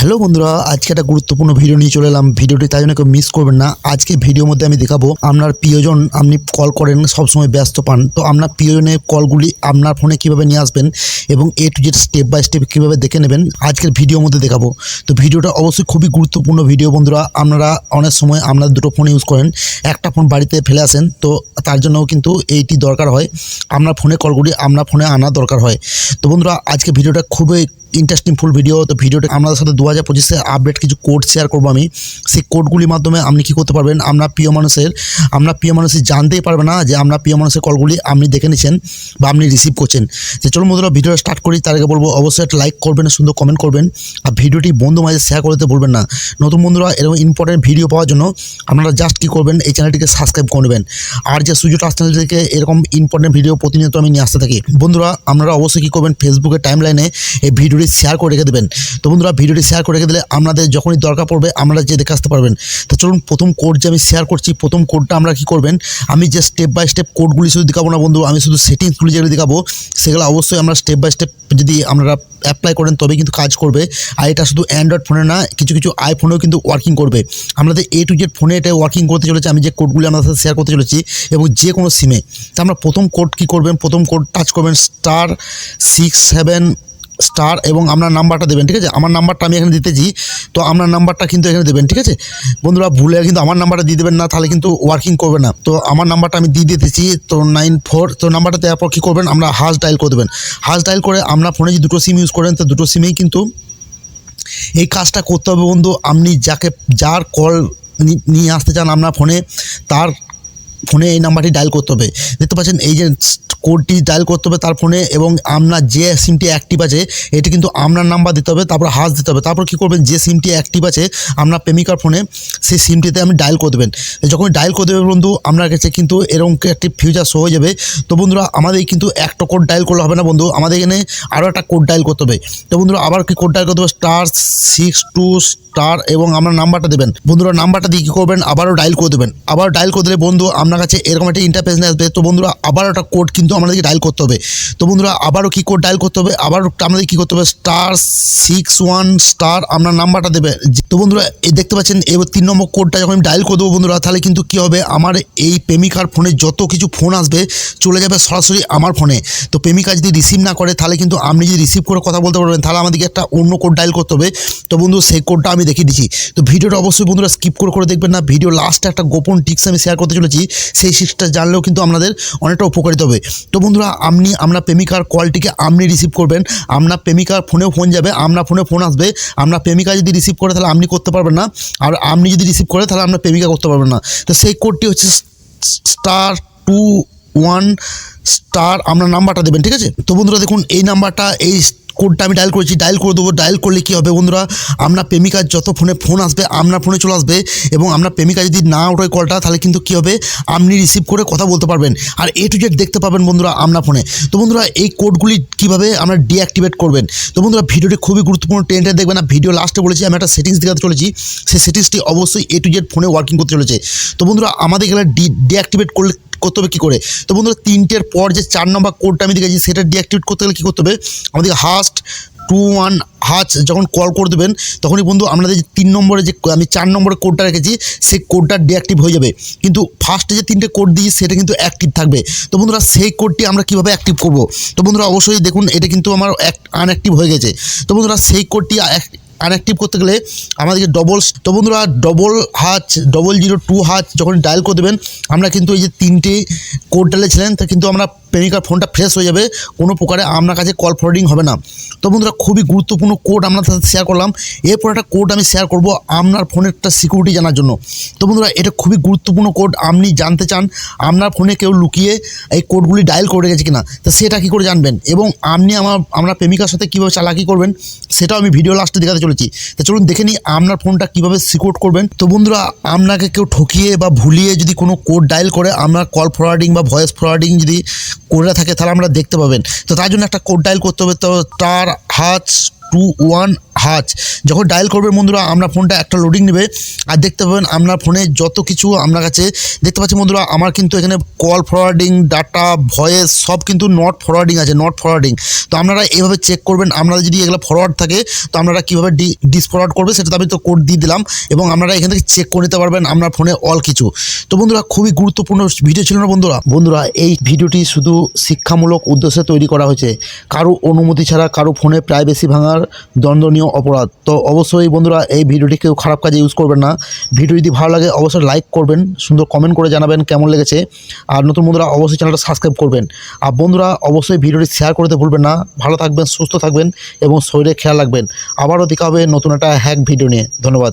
Hello বন্ধুরা, আজকে একটা গুরুত্বপূর্ণ ভিডিও নিয়ে চলে এলাম। ভিডিওটি তাই জন্য কেউ মিস করবেন না। আজকে ভিডিওর মধ্যে আমি দেখাবো, আপনার প্রিয়জন আপনি কল করেন, সবসময় ব্যস্ত পান। তো আপনার প্রিয়জনের কলগুলি আপনার ফোনে কীভাবে নিয়ে আসবেন এবং A to Z step by step কীভাবে দেখে নেবেন, আজকের ভিডিওর মধ্যে দেখাবো। তো ভিডিওটা অবশ্যই খুবই গুরুত্বপূর্ণ ভিডিও বন্ধুরা। আপনারা অনেক সময় আপনার দুটো ফোন ইউজ করেন, একটা ফোন বাড়িতে ফেলে আসেন, তো তার জন্যও কিন্তু এইটি দরকার হয়। আপনার ফোনে কলগুলি আপনার ফোনে আনা দরকার হয়। তো বন্ধুরা, আজকে ভিডিওটা খুবই ইন্টারেস্টিং ফুল ভিডিও তো ভিডিওটা আপনাদের সাথে দু হাজার পঁচিশে আপডেট কিছু কোড শেয়ার করব আমি। সেই কোডগুলির মাধ্যমে আপনি কী করতে পারবেন? আপনার প্রিয় মানুষের আপনার প্রিয় মানুষের জানতেই পারবে না যে আপনার প্রিয় মানুষের কলগুলি আপনি দেখে নিচ্ছেন বা আপনি রিসিভ করছেন। যে চলুন বন্ধুরা ভিডিওটা স্টার্ট করি। তার আগে বলব, অবশ্যই একটা লাইক করবেন সুন্দর কমেন্ট করবেন। আর ভিডিওটি বন্ধু মাঝে শেয়ার করতে ভুলবেন না। নতুন বন্ধুরা, এরকম ইম্পর্টেন্ট ভিডিও পাওয়ার জন্য আপনারা জাস্ট কী করবেন, এই চ্যানেলটিকে সাবস্ক্রাইব করে নেবেন। আর যে সুযোগ চ্যানেল থেকে এরকম ইম্পর্টেন্ট ভিডিও প্রতিনিয়ত আমি নিয়ে আসতে থাকি। বন্ধুরা, আপনারা অবশ্যই কী করবেন ফেসবুকের টাইম লাইনে এই ভিডিওটি শেয়ার করে রেখে দেবেন। তো বন্ধুরা, ভিডিওটি শেয়ার করে রেখে দিলে আপনাদের যখনই দরকার পড়বে আপনারা যে দেখে আসতে পারবেন। তো চলুন, প্রথম কোড যে আমি শেয়ার করছি, প্রথম কোডটা আমরা কী করবেন? আমি যে স্টেপ বাই স্টেপ কোডগুলি শুধু দেখাবো না বন্ধু, আমি শুধু সেটিংসগুলি যেগুলো দেখাবো, সেগুলো অবশ্যই আমরা স্টেপ বাই স্টেপ যদি আপনারা অ্যাপ্লাই করেন তবে কিন্তু কাজ করবে। আর এটা শুধু অ্যান্ড্রয়েড ফোনে না, কিছু কিছু আইফোনেও কিন্তু ওয়ার্কিং করবে। আমাদের এ টু জেড ফোনে এটা ওয়ার্কিং করতে চলেছে, আমি যে কোডগুলি আপনাদের সাথে শেয়ার করতে চলেছি, এবং যে কোনো সিমে তো আমরা প্রথম কোড কী করবেন? প্রথম কোড টাচ করবেন স্টার সিক্স সেভেন স্টার এবং আপনার নাম্বারটা দেবেন, ঠিক আছে? আমার নাম্বারটা আমি এখানে দিতেছি, তো আপনার নাম্বারটা কিন্তু এখানে দেবেন, ঠিক আছে? বন্ধুরা, ভুলে কিন্তু আমার নাম্বারটা দিয়ে দেবেন না, তাহলে কিন্তু ওয়ার্কিং করবে না। তো আমার নাম্বারটা আমি দিয়ে দিতেছি, তো নাইন ফোর তো নাম্বারটা দেওয়ার পর কী করবেন? আমরা হাজ ডায়াল করে দেবেন। হাজ ডায়াল করে আপনার ফোনে যদি দুটো সিম ইউজ করেন, তো দুটো সিমেই কিন্তু এই কাজটা করতে হবে, বন্ধু। আপনি যাকে, যার কল নিয়ে আসতে চান আপনার ফোনে তার ফোনে এই নাম্বারটি ডায়াল করতে হবে। দেখতে পাচ্ছেন, এই যে কোডটি ডায়াল করতে হবে তার ফোনে এবং আপনার যে সিমটি অ্যাক্টিভ আছে, এটি কিন্তু আপনার নাম্বার দিতে হবে, তারপর হাজ দিতে হবে। তারপর কী করবেন, যে সিমটি অ্যাক্টিভ আছে আপনার প্রেমিকার ফোনে সেই সিমটিতে আপনি ডায়াল করে দেবেন। যখন ডায়াল করে দেবে বন্ধু, আপনার কাছে কিন্তু এরকম একটি ফিউচার শো হয়ে যাবে। তো বন্ধুরা, আমাদের কিন্তু একটা কোড ডায়াল করলে হবে না বন্ধু, আমাদের এখানে আরও একটা কোড ডায়াল করতে হবে। তো বন্ধুরা, আবার কি কোড ডায়াল করতে হবে? স্টার সিক্স টু স্টার এবং আপনার নাম্বারটা দেবেন। বন্ধুরা নাম্বারটা দিয়ে কী করবেন? আবারও ডায়াল করে দেবেন। আবার ডায়াল করে দিলে বন্ধু আপনার কাছে এরকম একটা ইন্টারফেস নিয়ে আসবে, তো বন্ধুরা আবার একটা কোড কিন্তু আমাদেরকে ডায়াল করতে হবে। তো বন্ধুরা আবারও কী কোড ডায়াল করতে হবে? আবার আমাদের কী করতে হবে? স্টার সিক্স ওয়ান স্টার আপনার নাম্বারটা দেবে। তো বন্ধুরা, এই দেখতে পাচ্ছেন, এবার তিন নম্বর কোডটা যখন আমি ডায়াল করে দেবো বন্ধুরা, তাহলে কিন্তু কী হবে? আমার এই প্রেমিকার ফোনে যত কিছু ফোন আসবে, চলে যাবে সরাসরি আমার ফোনে তো প্রেমিকা যদি রিসিভ না করে, তাহলে কিন্তু আপনি যদি রিসিভ করে কথা বলতে পারবেন, তাহলে আমাদেরকে একটা অন্য কোড ডায়াল করতে হবে। তো বন্ধু সেই কোডটা আমি দেখিয়ে দিচ্ছি। তো ভিডিওটা অবশ্যই বন্ধুরা স্কিপ করে করে দেখবেন না। ভিডিও লাস্টে একটা গোপন টিক্স আমি শেয়ার করতে চলেছি। সেই সিক্সটা জানলেও কিন্তু আপনাদের অনেকটা উপকারিত হবে। তো বন্ধুরা, আপনি আপনার প্রেমিকার কলটিকে আপনি রিসিভ করবেন। আপনার প্রেমিকার ফোনেও ফোন যাবে আপনার ফোনে ফোন আসবে। আপনার প্রেমিকা যদি রিসিভ করে, তাহলে আপনি করতে পারবেন না। আর আপনি যদি রিসিভ করে, তাহলে আপনার প্রেমিকা করতে পারবেন না। তো সেই কোডটি হচ্ছে স্টার টু ওয়ান স্টার আপনার নাম্বারটা দেবেন, ঠিক আছে? তো বন্ধুরা, দেখুন, এই নাম্বারটা এই কোডটা আমি ডায়াল করেছি ডায়াল করে দেবো ডায়াল করলে কী হবে বন্ধুরা? আপনার প্রেমিকার যত ফোনে ফোন আসবে আপনার ফোনে চলে আসবে এবং আপনার প্রেমিকা যদি না ওঠে কলটা তাহলে কিন্তু কী হবে? আপনি রিসিভ করে কথা বলতে পারবেন। আর এ টু জেড দেখতে পাবেন বন্ধুরা আপনার ফোনে তো বন্ধুরা এই কোডগুলি কীভাবে আমরা ডিঅ্যাক্টিভেট করবেন? তো বন্ধুরা ভিডিওটি খুবই গুরুত্বপূর্ণ টেন্টে দেখবেন না ভিডিও লাস্টে বলেছি, আমি একটা সেটিংস দেখাতে চলেছি। সেই সেটিংসটি অবশ্যই এ টু জেড ফোনে ওয়ার্কিং করতে চলেছে। তো বন্ধুরা আমাদের এখানে ডি ডিঅ্যাক্টিভেট করলে করতে হবে কী করে? তো বন্ধুরা, তিনটের পর যে চার নম্বর কোডটা আমি দেখেছি, সেটা ডিঅ্যাক্টিভেট করতে গেলে কী করতে হবে? আমাদেরকে হাস্ট টু ওয়ান হাচ যখন কল করে দেবেন, তখনই বন্ধু আপনাদের যে তিন নম্বরে যে, আমি চার নম্বরে কোডটা রেখেছি, সেই কোডটা ডিঅ্যাক্টিভ হয়ে যাবে। কিন্তু ফার্স্টে যে তিনটে কোড দিই সেটা কিন্তু অ্যাক্টিভ থাকবে। তো বন্ধুরা, সেই কোডটি আমরা কীভাবে অ্যাক্টিভ করব? তো বন্ধুরা, অবশ্যই দেখুন, এটা কিন্তু আমার অ্যাক্ট আনঅ্যাক্টিভ হয়ে গেছে। তো বন্ধুরা, সেই কোডটি আনঅ্যাক্টিভ করতে গেলে আমাদেরকে ডবল তো বন্ধুরা double hash double zero two hash যখন ডায়াল করে দেবেন, আমরা কিন্তু এই যে তিনটে কোড ডালেছিলেন তা কিন্তু আমরা প্রেমিকার ফোনটা ফ্রেশ হয়ে যাবে, কোনো প্রকারে আপনার কাছে কল ফরওয়ার্ডিং হবে না। তো বন্ধুরা, খুবই গুরুত্বপূর্ণ কোড আপনার সাথে শেয়ার করলাম। এরপর একটা কোড আমি শেয়ার করব আপনার ফোনের একটা সিকিউরিটি জানার জন্য। তো বন্ধুরা, এটা খুবই গুরুত্বপূর্ণ কোড আপনি জানতে চান আপনার ফোনে কেউ লুকিয়ে এই কোডগুলি ডায়াল করে রেখেছে কিনা, তো সেটা কী করে জানবেন? এবং আপনি আমার, আপনার প্রেমিকার সাথে কীভাবে চালাকি করবেন, সেটাও আমি ভিডিও লাস্টে দেখাতে চলেছি। তো চলুন দেখে নিই আপনার ফোনটা কীভাবে সিকিউর করবেন। তো বন্ধুরা, আপনাকে কেউ ঠকিয়ে বা ভুলিয়ে যদি কোনো কোড ডায়াল করে, আপনার কল ফরওয়ার্ডিং বা ভয়েস ফরওয়ার্ডিং যদি করে থাকে তাহলে আমরা দেখতে পাবেন। তো তার জন্য একটা কোড ডায়াল করতে হবে। তো তার হাচ টু ওয়ান হাজ। যখন ডায়াল করবেন বন্ধুরা আপনার ফোনটা একটা লোডিং নেবে। আর দেখতে পাবেন আপনার ফোনে যত কিছু আপনার কাছে দেখতে পাচ্ছি বন্ধুরা, আমার কিন্তু এখানে কল ফরওয়ার্ডিং ডাটা ভয়েস সব কিন্তু নট ফরওয়ার্ডিং আছে নট ফরওয়ার্ডিং তো আপনারা এভাবে চেক করবেন আপনারা যদি এগুলো ফরওয়ার্ড থাকে, তো আপনারা কীভাবে ডি ডিসফরওয়ার্ড করবে সেটা আমি তো কোড দিয়ে দিলাম, এবং আপনারা এখান থেকে চেক করে নিতে পারবেন আপনার ফোনে অল কিছু। তো বন্ধুরা, খুবই গুরুত্বপূর্ণ ভিডিও ছিল না বন্ধুরা? বন্ধুরা, এই ভিডিওটি শুধু শিক্ষামূলক উদ্দেশ্যে তৈরি করা হয়েছে। কারও অনুমতি ছাড়া, কারও ফোনে প্রাইভেসি ভাঙার দণ্ডনীয় অপরাধ। তো অবশ্যই বন্ধুরা, এই ভিডিওটি কেউ খারাপ কাজে ইউজ করবেন না। ভিডিও যদি ভালো লাগে, অবশ্যই লাইক করবেন, সুন্দর কমেন্ট করে জানাবেন কেমন লেগেছে। আর নতুন বন্ধুরা, অবশ্যই চ্যানেলটা সাবস্ক্রাইব করবেন। আর বন্ধুরা, অবশ্যই ভিডিওটি শেয়ার করতে ভুলবেন না। ভালো থাকবেন, সুস্থ থাকবেন এবং শরীরে খেয়াল রাখবেন। আবারও দেখা হবে নতুন একটা হ্যাক ভিডিও নিয়ে। ধন্যবাদ।